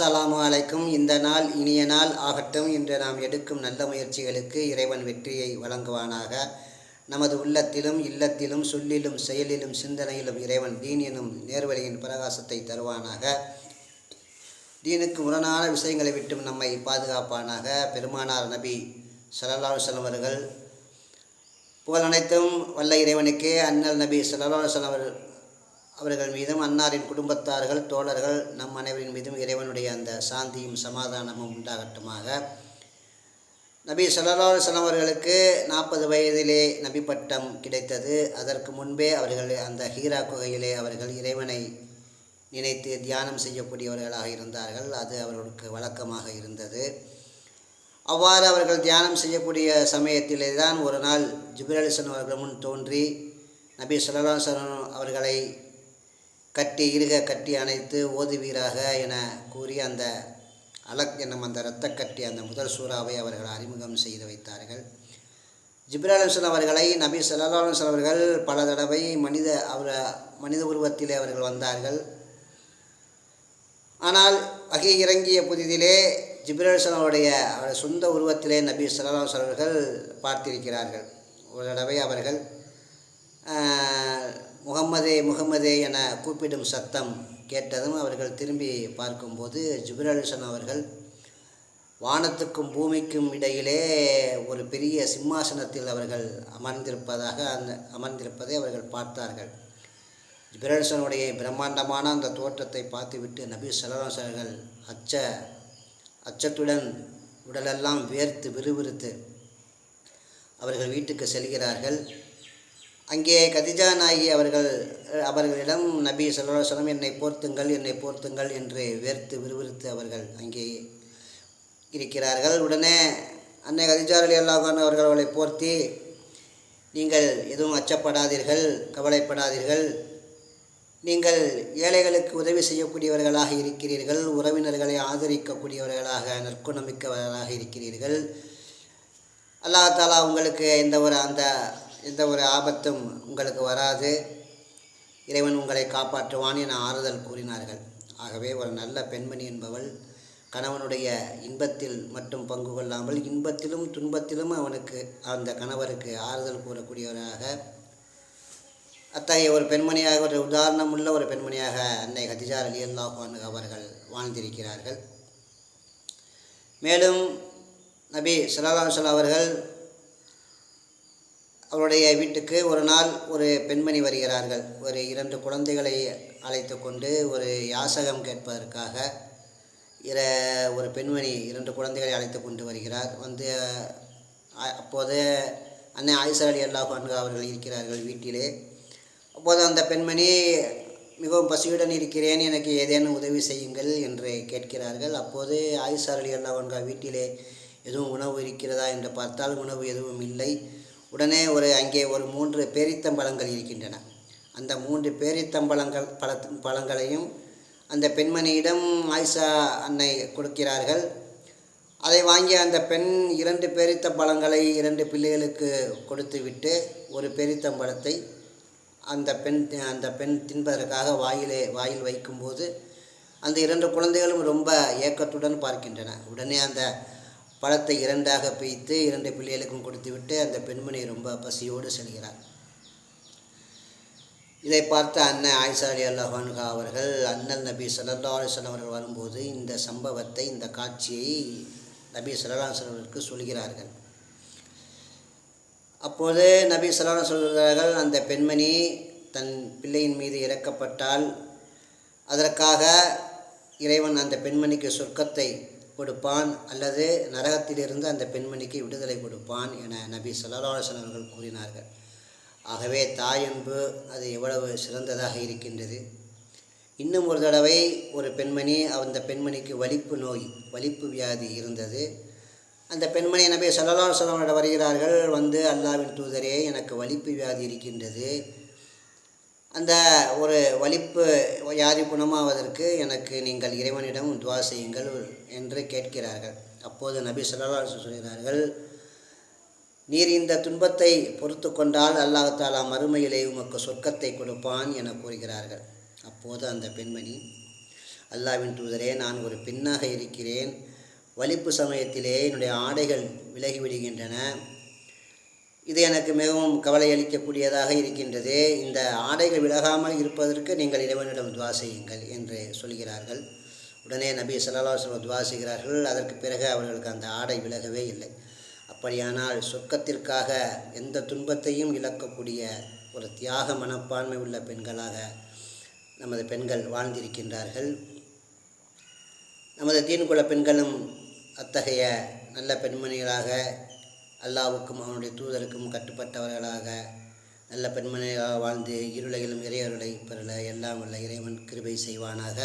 அஸ்ஸலாமு அலைக்கும். இந்த நாள் இனிய நாள் ஆகட்டும் என்று நாம் எடுக்கும் நல்ல முயற்சிகளுக்கு இறைவன் வெற்றியை வழங்குவானாக. நமது உள்ளத்திலும் இல்லத்திலும் சொல்லிலும் செயலிலும் சிந்தனையிலும் இறைவன் தீன் எனும் நேர்வழியின் பிரகாசத்தை தருவானாக. தீனுக்கு முரணான விஷயங்களை விட்டும் நம்மை பாதுகாப்பானாக. பெருமானார் நபி ஸல்லல்லாஹு அவர்கள் புகழ் அனைத்தும் வல்ல இறைவனுக்கே. அண்ணல் நபி ஸல்லல்லாஹு அலைஹி அவர்கள் மீதும் அன்னாரின் குடும்பத்தார்கள் தோழர்கள் நம் அனைவரின் மீதும் இறைவனுடைய அந்த சாந்தியும் சமாதானமும் உண்டாகட்டுமாக. நபி ஸல்லல்லாஹு அலைஹி அவர்களுக்கு நாற்பது வயதிலே நபி பட்டம் கிடைத்தது. அதற்கு முன்பே அவர்கள் அந்த ஹீரா குகையிலே அவர்கள் இறைவனை நினைத்து தியானம் செய்யக்கூடியவர்களாக இருந்தார்கள். அது அவர்களுக்கு வழக்கமாக இருந்தது. அவ்வாறு அவர்கள் தியானம் செய்யக்கூடிய சமயத்திலே தான் ஒரு நாள் ஜிபுரலிசன் அவர்கள் முன் தோன்றி நபி ஸல்லல்லாஹு அவர்களை கட்டி இருக கட்டி அணைத்து ஓதுவீராக என கூறி அந்த அலக் என்னும் அந்த இரத்த கட்டி அந்த முதல் சூறாவை அவர்கள் அறிமுகம் செய்து வைத்தார்கள். ஜிப்ராலிசன் அவர்களை நபி ஸல்லல்லாஹு அவர்கள் பல தடவை மனித அவர் மனித உருவத்திலே அவர்கள் வந்தார்கள். ஆனால் வகை இறங்கிய புதிதிலே ஜிப்ரேல்சன் அவருடைய அவருடைய சொந்த உருவத்திலே நபி ஸல்லல்லாஹு அவர்கள் பார்த்திருக்கிறார்கள். ஒரு தடவை அவர்கள் முகம்மதே முகம்மதே என கூப்பிடும் சத்தம் கேட்டதும் அவர்கள் திரும்பி பார்க்கும்போது ஜிப்ரேல்சன் அவர்கள் வானத்துக்கும் பூமிக்கும் இடையிலே ஒரு பெரிய சிம்மாசனத்தில் அவர்கள் அமர்ந்திருப்பதாக அந்த அமர்ந்திருப்பதை அவர்கள் பார்த்தார்கள். ஜிப்ரேல்சனுடைய பிரம்மாண்டமான அந்த தோற்றத்தை பார்த்துவிட்டு நபி ஸல்லல்லாஹு அவர்கள் அச்ச அச்சத்துடன் உடலெல்லாம் வேர்த்து விறுவிறுத்து அவர்கள் வீட்டுக்கு செல்கிறார்கள். அங்கே கதிஜா நாயகி அவர்கள் அவர்களிடம் நபி ஸல்லல்லாஹு என்னை போர்த்துங்கள் என்னை போர்த்துங்கள் என்று வேர்த்து விறுவிறுத்து அவர்கள் அங்கே இருக்கிறார்கள். உடனே அன்னை கதிஜா அலி அல்லாஹான் அவர்கள் அவளை போர்த்தி நீங்கள் எதுவும் அச்சப்படாதீர்கள் கவலைப்படாதீர்கள். நீங்கள் ஏழைகளுக்கு உதவி செய்யக்கூடியவர்களாக இருக்கிறீர்கள் உறவினர்களை ஆதரிக்கக்கூடியவர்களாக நற்குணமிக்கவர்களாக இருக்கிறீர்கள். அல்லாஹ் தாலா உங்களுக்கு எந்த ஒரு அந்த எந்த ஒரு ஆபத்தும் உங்களுக்கு வராது. இறைவன் உங்களை காப்பாற்றுவான் என ஆறுதல் கூறினார்கள். ஆகவே ஒரு நல்ல பெண்மணி என்பவள் கணவனுடைய இன்பத்தில் மட்டும் பங்கு கொள்ளாமல் இன்பத்திலும் துன்பத்திலும் அவனுக்கு அந்த கணவருக்கு ஆறுதல் கூறக்கூடியவராக. அத்தகைய ஒரு பெண்மணியாக ஒரு உதாரணமுள்ள ஒரு பெண்மணியாக அன்னை ஹதிஜா அலி அல்லாஹான் அவர்கள் வாழ்ந்திருக்கிறார்கள். மேலும் நபி சல்லாஹ் அவர்கள் அவருடைய வீட்டுக்கு ஒரு நாள் ஒரு பெண்மணி வருகிறார்கள். ஒரு இரண்டு குழந்தைகளை அழைத்து கொண்டு ஒரு யாசகம் கேட்பதற்காக இர ஒரு பெண்மணி இரண்டு குழந்தைகளை அழைத்து கொண்டு வருகிறார். வந்து அப்போது அன்னை ஆயிஷா அலி அல்லாஹ் அவர்கள் இருக்கிறார்கள் வீட்டிலே. அப்போது அந்த பெண்மணி மிகவும் பசியுடன் இருக்கிறேன் எனக்கு ஏதேனும் உதவி செய்யுங்கள் என்று கேட்கிறார்கள். அப்போது ஆயிஷா அலி அல்லாஹ் வீட்டிலே எதுவும் உணவு இருக்கிறதா? என்று பார்த்தால் உணவு எதுவும் இல்லை. உடனே ஒரு அங்கே ஒரு மூன்று பேரித்தம்பழங்கள் இருக்கின்றன. அந்த மூன்று பேரித்தம்பழங்கள் பழ பழங்களையும் அந்த பெண்மணியிடம் ஆயிஷா அன்னை கொடுக்கிறார்கள். அதை வாங்கி அந்த பெண் இரண்டு பேரித்தம்பழங்களை இரண்டு பிள்ளைகளுக்கு கொடுத்துவிட்டு ஒரு பேரித்தம்பழத்தை அந்த பெண் அந்த பெண் தின்பதற்காக வாயிலே வாயில் வைக்கும்போது அந்த இரண்டு குழந்தைகளும் ரொம்ப ஏக்கத்துடன் பார்க்கின்றன. உடனே அந்த பழத்தை இரண்டாக பிய்த்து இரண்டு பிள்ளைகளுக்கும் கொடுத்துவிட்டு அந்த பெண்மணி ரொம்ப பசியோடு செல்கிறார் இதை பார்த்த அண்ணன் ஆயிஷா அலி அவர்கள் அண்ணல் நபி சல்லா அலிஸ்லாம் அவர்கள் வரும்போது இந்த சம்பவத்தை இந்த காட்சியை நபி சல்லா அவர்களுக்கு சொல்கிறார்கள். அப்போது நபி சல்லா சொல்கிறார்கள் அந்த பெண்மணி தன் பிள்ளையின் மீது இறக்கப்பட்டால் அதற்காக இறைவன் அந்த பெண்மணிக்கு சொர்க்கத்தை கொடுப்பான் அல்லது நரகத்திலிருந்து அந்த பெண்மணிக்கு விடுதலை கொடுப்பான் என நபி சொல்லாசன் அவர்கள் கூறினார்கள். ஆகவே தாயன்பு அது எவ்வளவு சிறந்ததாக இருக்கின்றது. இன்னும் ஒரு தடவை ஒரு பெண்மணி அந்த பெண்மணிக்கு வலிப்பு நோய் வலிப்பு வியாதி இருந்தது. அந்த பெண்மணி நபி சல்லா சொல்லமிட வருகிறார்கள் வந்து அல்லாவின் தூதரே எனக்கு வலிப்பு வியாதி இருக்கின்றது. அந்த ஒரு வலிப்பு வியாதி குணமாவதற்கு எனக்கு நீங்கள் இறைவனிடம் துவா செய்யுங்கள் என்று கேட்கிறார்கள். அப்போது நபி சொல்லலா சொல்கிறார்கள் நீர் இந்த துன்பத்தை பொறுத்து கொண்டால் அல்லாஹாலா மறுமையிலே உமக்கு சொர்க்கத்தை கொடுப்பான் என கூறுகிறார்கள். அப்போது அந்த பெண்மணி அல்லாவின் தூதரே நான் ஒரு பெண்ணாக இருக்கிறேன். வலிப்பு சமயத்திலே என்னுடைய ஆடைகள் விலகிவிடுகின்றன. இது எனக்கு மிகவும் கவலை அளிக்கக்கூடியதாக இருக்கின்றது. இந்த ஆடைகள் விலகாமல் இருப்பதற்கு நீங்கள் இறைவனிடம் துவா செய்யுங்கள் என்று சொல்கிறார்கள். உடனே நபி ஸல்லல்லாஹு துவா செய்கிறார்கள். அதற்கு பிறகு அவர்களுக்கு அந்த ஆடை விலகவே இல்லை. அப்படியானால் சொர்க்கத்திற்காக எந்த துன்பத்தையும் இழக்கக்கூடிய ஒரு தியாக மனப்பான்மை உள்ள பெண்களாக நமது பெண்கள் வாழ்ந்திருக்கின்றார்கள். நமது தீன்குல பெண்களும் அத்தகைய நல்ல பெண்மணிகளாக அல்லாவுக்கும் அவனுடைய தூதருக்கும் கட்டுப்பட்டவர்களாக நல்ல பெண்மணியாக வாழ்ந்து இருளையிலும் இறையருளை பெறல எல்லாம் உள்ள இறைவன் கிருபை செய்வானாக.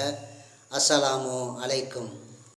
அஸ்ஸலாமு அலைக்கும்.